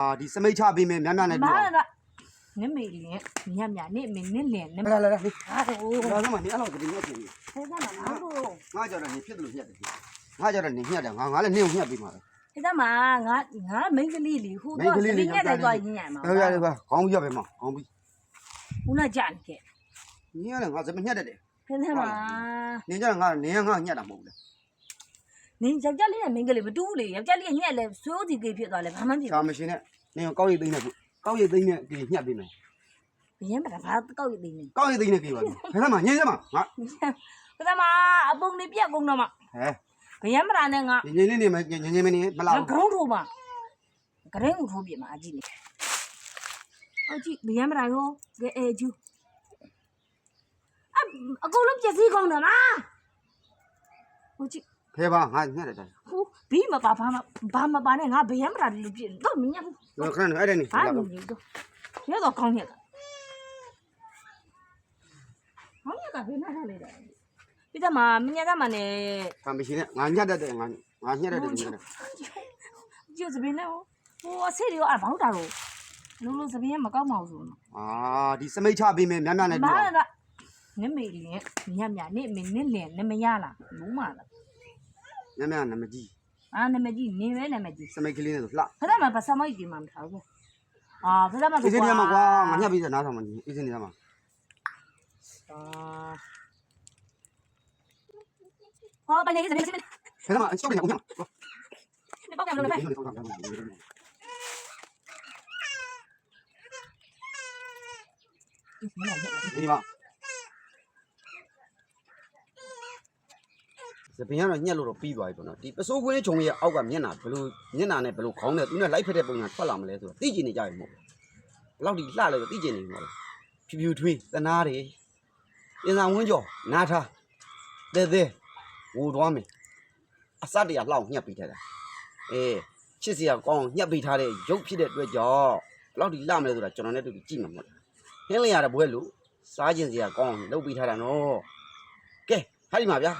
အာဒီစမိတ်ချပေးမယ်များများနဲ့ပြောပါနမေလင်းညံ့ညံ့နေမင်းနဲ့လင်းနမလာလာလာဟာဟိုဒါဆိုမှနေအဲ့လိုတည်းနဲ့ပြင်နေဆဲဆမ်းမှာဟိုငါကြော်တယ်နေဖြစ်တယ်လို့ညှက်တယ်ငါကြော်တယ်နေညှက်တယ်ငါငါလည်းနေကိုညှက်ပေးမှာပဲဆဲဆမ်းမှာငါငါမိန်းကလေးလေဟိုတော့နေညှက်တယ်သွားညံ့မှာဟုတ်ရတယ်ကွာခေါင်းပြရပဲမှာခေါင်းပြီးဦးလာကြနေခဲ့ညှက်တယ်ငါစမညှက်တယ်ဆဲဆမ်းမှာနေကြငါနေငါညှက်တာမဟုတ်ဘူး 你ယောက်ျားလေးနဲ့မိန်းကလေးမတူဘူးလေယောက်ျားလေးကညက်လဲစိုးစီကိဖြစ်သွားလဲဘာမှမဖြစ်ရှာမရှိနဲ့နင်းကောက်ရိတ်သိမ်းနဲ့ကောက်ရိတ်သိမ်းနဲ့ဒီညှက်ပေးမယ်ဘူးဘယ်မှာဘာကောက်ရသေးနေကောက်ရိတ်သိမ်းနဲ့ပြေပါဘယ်မှာညင်းစမှာငါဘယ်မှာအပုံလေးပြက်ကုန်တော့မှဟဲဘယ်မှာနဲ့ငါညင်းလေးနေမညင်းညင်းမနေမလာငါဂရုံးထိုးမှာဂရင်ကိုထိုးပြမှာအကြည့်နေအကြည့်ဘယ်မှာရောကဲအဲကျူအအကုန်လုံးပြည့်စည်ကုန်တယ်လားဟိုကြည့် ဖဲပါငါညှက်တယ်တယ်ဟိုဘီမပါဘာမဘာမပါနဲ့ငါဘယ်မှာလူပြည့်တော့မင်းရဘူးခဏအဲ့ဒါနေဟာလူကြီးတော့ရတော့ကောင်းရတာဟောင်းရတာဘယ်မှာထားလိုက်တာဒီကမှာမင်းရကမှနဲ့ရှာမရှိနဲ့ငါညှက်တတ်တယ်ငါငါညှက်တတ်တယ်ညှက်တယ်ကျစပင်းနဲ့ဟိုအဆေးရောအဘောက်တာတော့လုံးလုံးစပင်းမကောက်မအောင်ဆိုအာဒီစမိတ်ချပေးမယ်များများနဲ့မာပြောကနမေလင်းညမြနေမင်းနေလင်းနမရလားဘူးမလား များများနမကြီးအာနမကြီးနေပဲနမကြီးစမိတ်ကလေးနဲ့ဆိုလှဖက်မှာပစမိုက်ဒီမှာမထားဘူးအာဖက်မှာအေးစင်းနေမှာကွာငါညှက်ပြီးစနားဆောင်မကြီးအေးစင်းနေမှာအာဟောပိုင်းနေစပင်းစပင်းဖဲမှာအချုပ်နေအောင်ညှက်ပေါက်ကမလို့ပဲဒီမှာ စပင်းကတော့ညှက်လို့တော့ပြီးသွားပြီပေါ့နော်ဒီပစိုးခွင်းချုံရဲ့အောက်ကမျက်နှာဘယ်လိုမျက်နှာနဲ့ဘယ်လိုခေါင်းနဲ့သူနဲ့လိုက်ဖက်တဲ့ပုံစံထွက်လာမလဲဆိုတော့သိကျင်နေကြရင်မဟုတ်ဘူးဘယ်လောက်ဒီလှလဲဆိုသိကျင်နေမှာလားဖြူဖြူထွေးတနာတွေပြင်စာဝင်းကျော်နားထားတဲတဲဝူသွားမယ်အစတရလှောင်ညှက်ပြီးထားတာအေးချစ်စရာကောင်းညှက်ပြီးထားတဲ့ရုပ်ဖြစ်တဲ့အတွက်ကြောင့်ဘယ်လောက်ဒီလှမလဲဆိုတာကျွန်တော်နဲ့တူတူကြည့်မှာမဟုတ်လားဟင်းလျရတဲ့ဘွဲလို့စားကျင်စရာကောင်းအောင်လုပ်ပြီးထားတာနော်ကဲဟာဒီမှာဗျာ